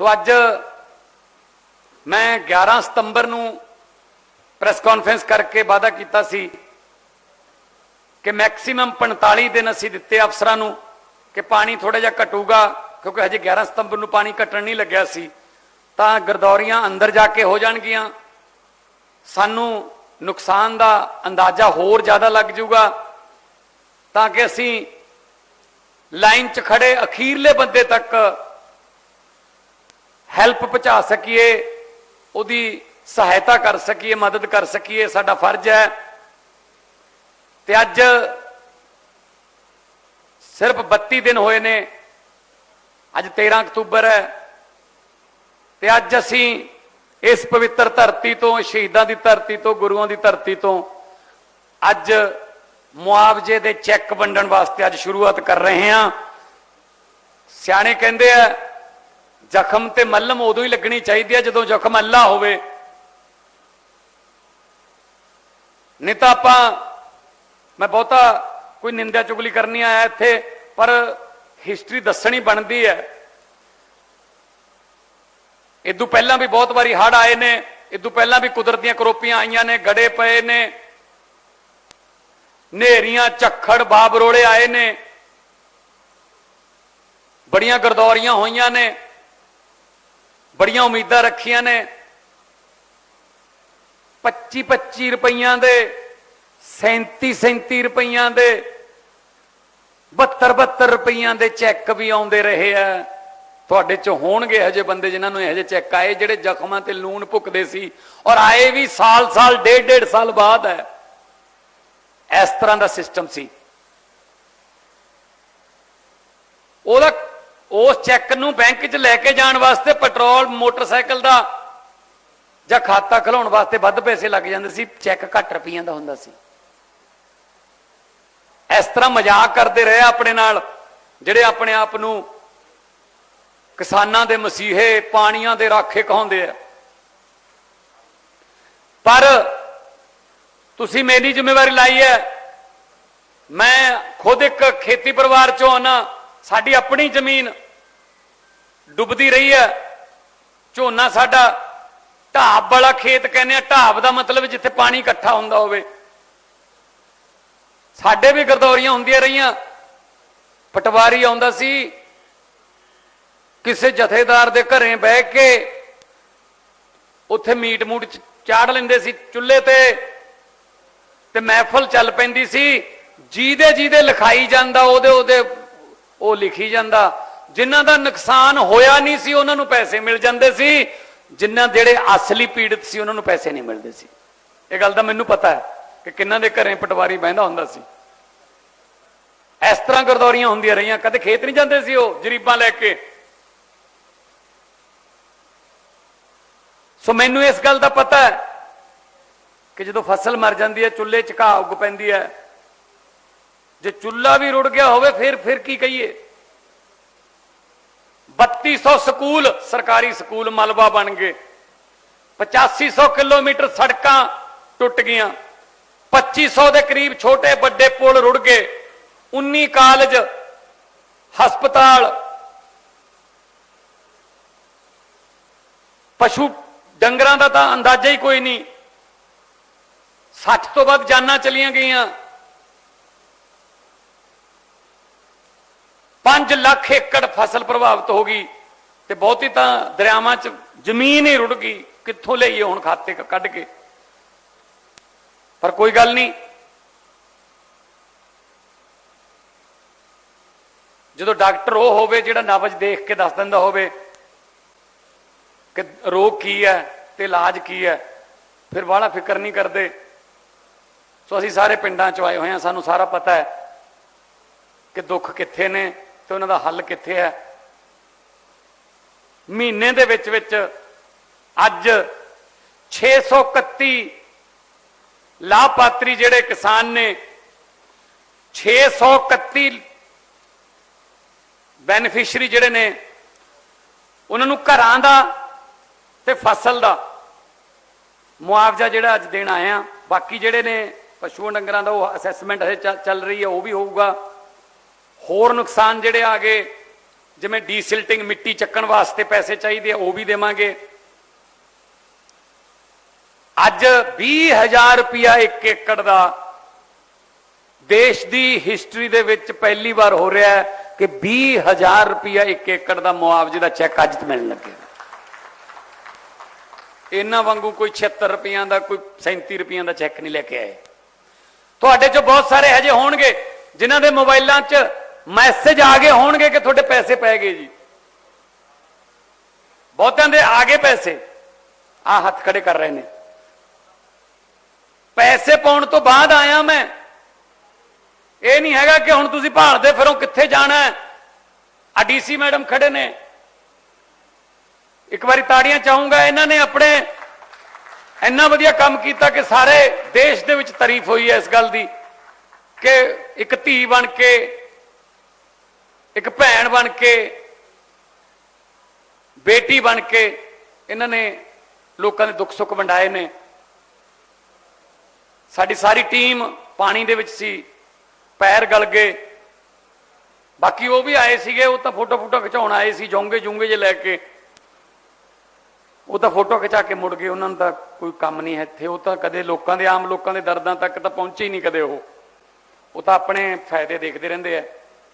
ਸੋ ਅੱਜ ਮੈਂ 11 ਸਤੰਬਰ ਨੂੰ ਪ੍ਰੈਸ ਕਾਨਫਰੰਸ ਕਰਕੇ ਵਾਅਦਾ ਕੀਤਾ ਸੀ ਕਿ ਮੈਕਸਿਮਮ 45 ਦਿਨ ਅਸੀਂ ਦਿੱਤੇ ਅਫਸਰਾਂ ਨੂੰ ਕਿ ਪਾਣੀ ਥੋੜਾ ਜਿਹਾ ਘਟੂਗਾ, ਕਿਉਂਕਿ ਹਜੇ 11 ਸਤੰਬਰ ਨੂੰ ਪਾਣੀ ਘਟਣ ਨਹੀਂ ਲੱਗਿਆ ਸੀ। ਤਾਂ ਗਰਦੌਰੀਆਂ ਅੰਦਰ ਜਾ ਕੇ ਹੋ ਜਾਣਗੀਆਂ। ਸਾਨੂੰ ਨੁਕਸਾਨ ਦਾ ਅੰਦਾਜ਼ਾ ਹੋਰ ਜ਼ਿਆਦਾ ਲੱਗ ਜਾਊਗਾ। ਤਾਂ ਕਿ ਅਸੀਂ ਲਾਈਨ 'ਚ ਖੜੇ ਅਖੀਰਲੇ ਬੰਦੇ ਤੱਕ ਹੈਲਪ ਪਹੁੰਚਾ ਸਕੀਏ, ਉਹਦੀ ਸਹਾਇਤਾ ਕਰ ਸਕੀਏ, ਮਦਦ ਕਰ ਸਕੀਏ, ਸਾਡਾ ਫਰਜ਼ ਹੈ। ਤੇ ਅੱਜ ਸਿਰਫ 32 ਦਿਨ ਹੋਏ ਨੇ, ਅੱਜ 13 ਅਕਤੂਬਰ ਹੈ, ਤੇ ਅੱਜ ਅਸੀਂ ਇਸ ਪਵਿੱਤਰ ਧਰਤੀ ਤੋਂ, ਸ਼ਹੀਦਾਂ ਦੀ ਧਰਤੀ ਤੋਂ, ਗੁਰੂਆਂ ਦੀ ਧਰਤੀ ਤੋਂ ਅੱਜ ਮੁਆਵਜ਼ੇ ਦੇ ਚੈੱਕ ਵੰਡਣ ਵਾਸਤੇ ਅੱਜ ਸ਼ੁਰੂਆਤ ਕਰ ਰਹੇ ਹਾਂ। ਸਿਆਣੇ ਕਹਿੰਦੇ ਆ ਜ਼ਖਮ ਤੇ ਮੱਲਮ ਉਦੋਂ ਹੀ ਲੱਗਣੀ ਚਾਹੀਦੀ ਹੈ ਜਦੋਂ ਜ਼ਖਮ ਅੱਲਾ ਹੋਵੇ। ਨਹੀਂ ਤਾਂ ਆਪਾਂ, ਮੈਂ ਬਹੁਤਾ ਕੋਈ ਨਿੰਦਿਆ ਚੁਗਲੀ ਕਰਨੀ ਆਇਆ ਇੱਥੇ, ਪਰ ਹਿਸਟਰੀ ਦੱਸਣੀ ਬਣਦੀ ਹੈ। ਇਦੋਂ ਪਹਿਲਾਂ ਵੀ ਬਹੁਤ ਵਾਰੀ ਹੜ ਆਏ ਨੇ ਇਦੋਂ ਪਹਿਲਾਂ ਵੀ ਕੁਦਰਤ ਦੀਆਂ ਕਰੋਪੀਆਂ ਆਈਆਂ ਨੇ, ਗੜੇ ਪਏ ਨੇ। ਨੇਰੀਆਂ, ਝੱਖੜ, ਬਾਬਰੋਲੇ ਆਏ ਨੇ। ਬੜੀਆਂ ਗਰਦੌਰੀਆਂ ਹੋਈਆਂ ਨੇ। ਬੜੀਆਂ ਉਮੀਦਾਂ ਰੱਖੀਆਂ ਨੇ। 25 25 ਰੁਪਈਆਂ ਦੇ 37 37 ਰੁਪਈਆਂ ਦੇ 72 72 ਰੁਪਈਆਂ ਦੇ ਚੈੱਕ ਵੀ ਆਉਂਦੇ ਰਹੇ ਆ। ਤੁਹਾਡੇ ਚ ਹੋਣਗੇ ਹਜੇ ਬੰਦੇ ਜਿਨ੍ਹਾਂ ਨੂੰ ਇਹੋ ਜਿਹੇ ਚੈੱਕ ਆਏ, ਜਿਹੜੇ ਜ਼ਖਮਾਂ ਤੇ ਲੂਣ ਭੁੱਕਦੇ ਸੀ ਔਰ ਆਏ ਵੀ ਸਾਲ ਸਾਲ ਡੇਢ ਡੇਢ ਸਾਲ ਬਾਅਦ ਹੈ। ਇਸ ਤਰ੍ਹਾਂ ਦਾ ਸਿਸਟਮ ਸੀ। ਉਹਦਾ ਉਸ ਚੈੱਕ ਨੂੰ ਬੈਂਕ 'ਚ ਲੈ ਕੇ ਜਾਣ ਵਾਸਤੇ ਪੈਟਰੋਲ, ਮੋਟਰਸਾਈਕਲ ਦਾ ਜਾਂ ਖਾਤਾ ਖਲਾਉਣ ਵਾਸਤੇ ਵੱਧ ਪੈਸੇ ਲੱਗ ਜਾਂਦੇ ਸੀ, ਚੈੱਕ ਘੱਟ ਰੁਪਈਆਂ ਦਾ ਹੁੰਦਾ ਸੀ। ਇਸ ਤਰ੍ਹਾਂ ਮਜ਼ਾਕ ਕਰਦੇ ਰਹੇ ਆਪਣੇ ਨਾਲ, ਜਿਹੜੇ ਆਪਣੇ ਆਪ ਨੂੰ ਕਿਸਾਨਾਂ ਦੇ ਮਸੀਹੇ, ਪਾਣੀਆਂ ਦੇ ਰਾਖੇ ਕਹਾਉਂਦੇ ਆ। ਪਰ ਤੁਸੀਂ ਮੇਰੀ ਜ਼ਿੰਮੇਵਾਰੀ ਲਾਈ ਹੈ। ਮੈਂ ਖੁਦ ਇੱਕ ਖੇਤੀ ਪਰਿਵਾਰ ਚੋਂ ਆਨਾ ਸਾਡੀ ਆਪਣੀ ਜ਼ਮੀਨ ਡੁੱਬਦੀ ਰਹੀ ਹੈ। ਝੋਨਾ ਸਾਡਾ ਢਾਬ ਵਾਲਾ ਖੇਤ ਕਹਿੰਦੇ ਆ, ਢਾਬ ਦਾ ਮਤਲਬ ਜਿੱਥੇ ਪਾਣੀ ਇਕੱਠਾ ਹੁੰਦਾ ਹੋਵੇ। ਸਾਡੇ ਵੀ ਗਰਦੌਰੀਆਂ ਹੁੰਦੀਆਂ ਰਹੀਆਂ। ਪਟਵਾਰੀ ਆਉਂਦਾ ਸੀ, ਕਿਸੇ ਜਥੇਦਾਰ ਦੇ ਘਰੇ ਬਹਿ ਕੇ ਉੱਥੇ ਮੀਟ ਮੂਟ ਚਾੜ ਲੈਂਦੇ ਸੀ ਚੁੱਲ੍ਹੇ ਤੇ ਤੇ ਮਹਿਫਲ ਚੱਲ ਪੈਂਦੀ ਸੀ। ਜਿਹਦੇ ਜਿਹਦੇ ਲਿਖਾਈ ਜਾਂਦਾ ਉਹਦੇ ਉਹਦੇ ਉਹ ਲਿਖੀ ਜਾਂਦਾ, ਜਿਨ੍ਹਾਂ ਦਾ ਨੁਕਸਾਨ ਹੋਇਆ ਨਹੀਂ ਸੀ, ਉਹਨਾਂ ਨੂੰ ਪੈਸੇ ਮਿਲ ਜਾਂਦੇ ਸੀ। ਜਿਨ੍ਹਾਂ ਜਿਹੜੇ ਅਸਲੀ ਪੀੜਤ ਸੀ, ਉਹਨਾਂ ਨੂੰ ਪੈਸੇ ਨਹੀਂ ਮਿਲਦੇ ਸੀ। ਇਹ ਗੱਲ ਦਾ ਮੈਨੂੰ ਪਤਾ ਹੈ ਕਿ ਕਿੰਨਾਂ ਦੇ ਘਰੇ ਪਟਵਾਰੀ ਬਹਿੰਦਾ ਹੁੰਦਾ ਸੀ। ਇਸ ਤਰ੍ਹਾਂ ਗਰਦੌਰੀਆਂ ਹੁੰਦੀਆਂ ਰਹੀਆਂ, ਕਦੇ ਖੇਤ ਨਹੀਂ ਜਾਂਦੇ ਸੀ ਉਹ, ਜਰੀਬਾਂ ਲੈ ਕੇ। ਸੋ ਮੈਨੂੰ ਇਸ ਗੱਲ ਦਾ ਪਤਾ ਹੈ ਕਿ ਜਦੋਂ ਫਸਲ ਮਰ ਜਾਂਦੀ ਹੈ, ਚੁੱਲ੍ਹੇ 'ਚ ਘਾਹ ਉੱਗ ਪੈਂਦੀ ਹੈ ਜੇ ਚੁੱਲ੍ਹਾ ਵੀ ਰੁੜ ਗਿਆ ਹੋਵੇ, ਫਿਰ ਫਿਰ ਕੀ ਕਹੀਏ? 3200 ਸਕੂਲ, ਸਰਕਾਰੀ ਸਕੂਲ ਮਲਬਾ ਬਣ ਗਏ। 8500 ਕਿਲੋਮੀਟਰ ਸੜਕਾਂ ਟੁੱਟ ਗਈਆਂ। 2500 ਦੇ ਕਰੀਬ ਛੋਟੇ ਵੱਡੇ ਪੁਲ ਰੁੜ ਗਏ। 19 ਕਾਲਜ, ਹਸਪਤਾਲ, ਪਸ਼ੂ ਡੰਗਰਾਂ ਦਾ ਤਾਂ ਅੰਦਾਜ਼ਾ ਹੀ ਕੋਈ ਨਹੀਂ। 60 ਤੋਂ ਵੱਧ ਜਾਨਾਂ ਚਲੀਆਂ ਗਈਆਂ। 5 ਲੱਖ ਏਕੜ ਫਸਲ ਪ੍ਰਭਾਵਿਤ ਹੋ ਗਈ ਤੇ ਬਹੁਤੀ ਤਾਂ ਦਰਿਆਵਾਂ 'ਚ ਜ਼ਮੀਨ ਹੀ ਰੁੜ ਗਈ। ਕਿੱਥੋਂ ਲਈਏ ਹੁਣ ਖਾਤੇ ਕੱਢ ਕੇ? ਪਰ ਕੋਈ ਗੱਲ ਨਹੀਂ। ਜਦੋਂ ਡਾਕਟਰ ਉਹ ਹੋਵੇ ਜਿਹੜਾ ਨਬਜ ਦੇਖ ਕੇ ਦੱਸ ਦਿੰਦਾ ਹੋਵੇ ਕਿ ਰੋਗ ਕੀ ਹੈ ਤੇ ਇਲਾਜ ਕੀ ਹੈ, ਫਿਰ ਬਾਹਲਾ ਫਿਕਰ ਨਹੀਂ ਕਰਦੇ। ਸੋ ਅਸੀਂ ਸਾਰੇ ਪਿੰਡਾਂ ਚ ਆਏ ਹੋਏ ਹਾਂ, ਸਾਨੂੰ ਸਾਰਾ ਪਤਾ ਹੈ ਕਿ ਦੁੱਖ ਕਿੱਥੇ ਨੇ ਤੇ ਉਹਨਾਂ ਦਾ ਹੱਲ ਕਿੱਥੇ ਹੈ? ਮਹੀਨੇ ਦੇ ਵਿੱਚ ਵਿੱਚ ਅੱਜ 631 ਲਾਭਪਾਤਰੀ ਜਿਹੜੇ ਕਿਸਾਨ ਨੇ 631 ਬੈਨੀਫੀਸ਼ੀਅਰੀ ਜਿਹੜੇ ਨੇ, ਉਹਨਾਂ ਨੂੰ ਘਰਾਂ ਦਾ ਤੇ ਫਸਲ ਦਾ ਮੁਆਵਜ਼ਾ ਜਿਹੜਾ ਅੱਜ ਦੇਣ ਆਇਆ ਬਾਕੀ ਜਿਹੜੇ ਨੇ ਪਸ਼ੂਆਂ ਡੰਗਰਾਂ ਦਾ ਉਹ ਅਸੈਸਮੈਂਟ ਹਜੇ ਚੱਲ ਰਹੀ ਹੈ, ਉਹ ਵੀ ਹੋਊਗਾ। ਹੋਰ ਨੁਕਸਾਨ ਜਿਹੜੇ ਆ ਗਏ, ਜਿਵੇਂ ਡੀਸਿਲਟਿੰਗ ਮਿੱਟੀ ਚੱਕਣ ਵਾਸਤੇ ਪੈਸੇ ਚਾਹੀਦੇ ਆ, ਉਹ ਵੀ ਦੇਵਾਂਗੇ। ਅੱਜ 20000 ਰੁਪਿਆ ਇੱਕ ਏਕੜ ਦਾ ਦੇਸ਼ ਦੀ ਹਿਸਟਰੀ ਦੇ ਵਿੱਚ ਪਹਿਲੀ ਵਾਰ ਹੋ ਰਿਹਾ ਹੈ ਕਿ 20000 ਰੁਪਿਆ ਇੱਕ ਏਕੜ ਦਾ ਮੁਆਵਜ਼ੇ ਦਾ ਚੈੱਕ ਅੱਜ ਮਿਲਣ ਲੱਗਿਆ। ਇਹਨਾਂ ਵਾਂਗੂ ਕੋਈ 76 ਰੁਪਈਆਂ ਦਾ, ਕੋਈ 37 ਰੁਪਈਆਂ ਦਾ ਚੈੱਕ ਨਹੀਂ ਲੈ ਕੇ ਆਏ। ਤੁਹਾਡੇ ਚੋਂ ਬਹੁਤ ਸਾਰੇ ਹਜੇ ਹੋਣਗੇ, ਜਿਨ੍ਹਾਂ ਦੇ ਮੋਬਾਈਲਾਂ 'ਚ ਮੈਸੇਜ ਆ ਗਏ ਹੋਣਗੇ ਕਿ ਤੁਹਾਡੇ ਪੈਸੇ ਪੈ ਗਏ ਜੀ। ਬਹੁਤਿਆਂ ਦੇ ਆ ਗਏ ਪੈਸੇ। ਆ ਹੱਥ ਖੜੇ ਕਰ ਰਹੇ ਨੇ। ਪੈਸੇ ਪਾਉਣ ਤੋਂ ਬਾਅਦ ਆਇਆ ਮੈਂ। ਇਹ ਨਹੀਂ ਹੈਗਾ ਕਿ ਹੁਣ ਤੁਸੀਂ ਭਾਲਦੇ ਫਿਰੋ ਕਿੱਥੇ ਜਾਣਾ ਹੈ। ਆ ਡੀਸੀ ਮੈਡਮ ਖੜੇ ਨੇ। ਇੱਕ ਵਾਰੀ ਤਾੜੀਆਂ ਚਾਹੂੰਗਾ, ਇਹਨਾਂ ਨੇ ਆਪਣੇ ਇੰਨਾ ਵਧੀਆ ਕੰਮ ਕੀਤਾ ਕਿ ਸਾਰੇ ਦੇਸ਼ ਦੇ ਵਿੱਚ ਤਾਰੀਫ ਹੋਈ ਹੈ ਇਸ ਗੱਲ ਦੀ ਕਿ ਇੱਕ ਧੀ ਬਣ ਕੇ ਇੱਕ ਭੈਣ ਬਣ ਕੇ, ਬੇਟੀ ਬਣ ਕੇ ਇਹਨਾਂ ਨੇ ਲੋਕਾਂ ਦੇ ਦੁੱਖ ਸੁੱਖ ਵੰਡਾਏ ਨੇ। ਸਾਡੀ ਸਾਰੀ ਟੀਮ ਪਾਣੀ ਦੇ ਵਿੱਚ ਸੀ, ਪੈਰ ਗਲ ਗਏ। ਬਾਕੀ ਉਹ ਵੀ ਆਏ ਸੀਗੇ, ਉਹ ਤਾਂ ਫੋਟੋ ਫੋਟੋ ਖਿਚਾਉਣ ਆਏ ਸੀ, ਜੋਂਗੇ ਜੂੰਗੇ ਜੇ ਲੈ ਕੇ। ਉਹ ਤਾਂ ਫੋਟੋ ਖਿਚਾ ਕੇ ਮੁੜ ਗਏ, ਉਹਨਾਂ ਨੂੰ ਤਾਂ ਕੋਈ ਕੰਮ ਨਹੀਂ ਹੈ ਇੱਥੇ। ਉਹ ਤਾਂ ਕਦੇ ਲੋਕਾਂ ਦੇ, ਆਮ ਲੋਕਾਂ ਦੇ ਦਰਦਾਂ ਤੱਕ ਤਾਂ ਪਹੁੰਚੇ ਹੀ ਨਹੀਂ ਕਦੇ ਉਹ। ਉਹ ਤਾਂ ਆਪਣੇ ਫਾਇਦੇ ਦੇਖਦੇ ਰਹਿੰਦੇ ਆ।